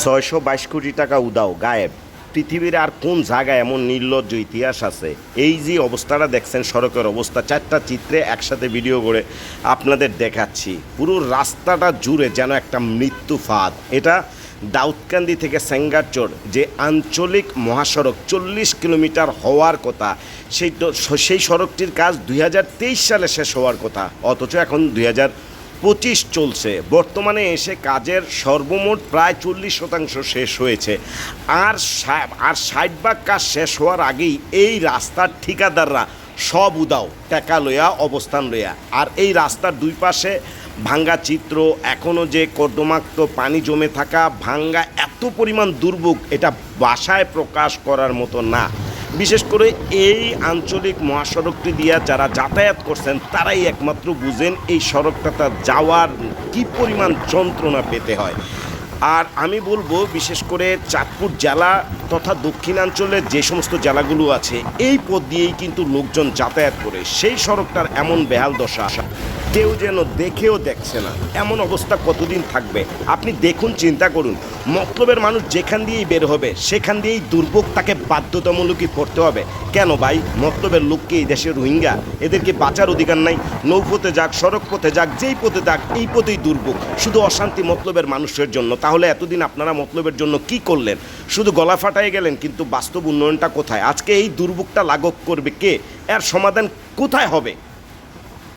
ছয়শো বাইশ কোটি টাকা উদাও, গায়েব। পৃথিবীর আর কোন জায়গায় এমন নির্লজ্জ ইতিহাস আছে? এই যে অবস্থাটা দেখছেন, সড়কের অবস্থা, চারটা চিত্রে একসাথে ভিডিও করে আপনাদের দেখাচ্ছি। পুরো রাস্তাটা জুড়ে যেন একটা মৃত্যু ফাঁদ। এটা দাউদকান্দি থেকে সেঙ্গারচর যে আঞ্চলিক মহাসড়ক চল্লিশ কিলোমিটার হওয়ার কথা, সেই সেই সড়কটির কাজ দুই হাজার তেইশ সালে শেষ হওয়ার কথা। অথচ এখন দুই পঁচিশ চলছে। বর্তমানে এসে কাজের সর্বমোট প্রায় চল্লিশ শতাংশ শেষ হয়েছে। আর আর ষাট ভাগ কাজ শেষ হওয়ার আগেই এই রাস্তার ঠিকাদাররা সব উদাও, টাকা লইয়া অবস্থান লইয়া। আর এই রাস্তার দুই পাশে ভাঙ্গা চিত্র এখনও যে কর্দমাক্ত পানি জমে থাকা, ভাঙ্গা এত পরিমাণ দুর্ভোগ, এটা বাসায় প্রকাশ করার মতো না। বিশেষ করে এই আঞ্চলিক মহাসড়কটি দিয়ে যারা যাতায়াত করছেন, তারাই একমাত্র বুঝেন এই সড়কটাতে যাওয়ার কি পরিমাণ যন্ত্রণা পেতে হয়। আর আমি বলব, বিশেষ করে চাঁদপুর জেলা তথা দক্ষিণাঞ্চলের যে সমস্ত জেলাগুলো আছে, এই পথ দিয়েই কিন্তু লোকজন যাতায়াত করে। সেই সড়কটার এমন বেহাল দশা, কেউ যেন দেখেও দেখছে না। এমন অবস্থা কতদিন থাকবে? আপনি দেখুন, চিন্তা করুন। মতলবের মানুষ যেখান দিয়েই বের হবে, সেখান দিয়েই দুর্ভোগ তাকে বাধ্যতামূলকই পড়তে হবে। কেন ভাই? মতলবের লোককে এই দেশে রোহিঙ্গা? এদেরকে বাঁচার অধিকার নাই। নৌপথে যাক, সড়ক পথে যাক, যেই পথে যাক, এই পথেই দুর্ভোগ। শুধু অশান্তি মতলবের মানুষের জন্য। তাহলে এতদিন আপনারা মতলবের জন্য কি করলেন? শুধু গলা ফাটাই গেলেন, কিন্তু বাস্তব উন্নয়নটা কোথায়? আজকে এই দুর্ভোগটা লাঘব করবে কে? এর সমাধান কোথায় হবে?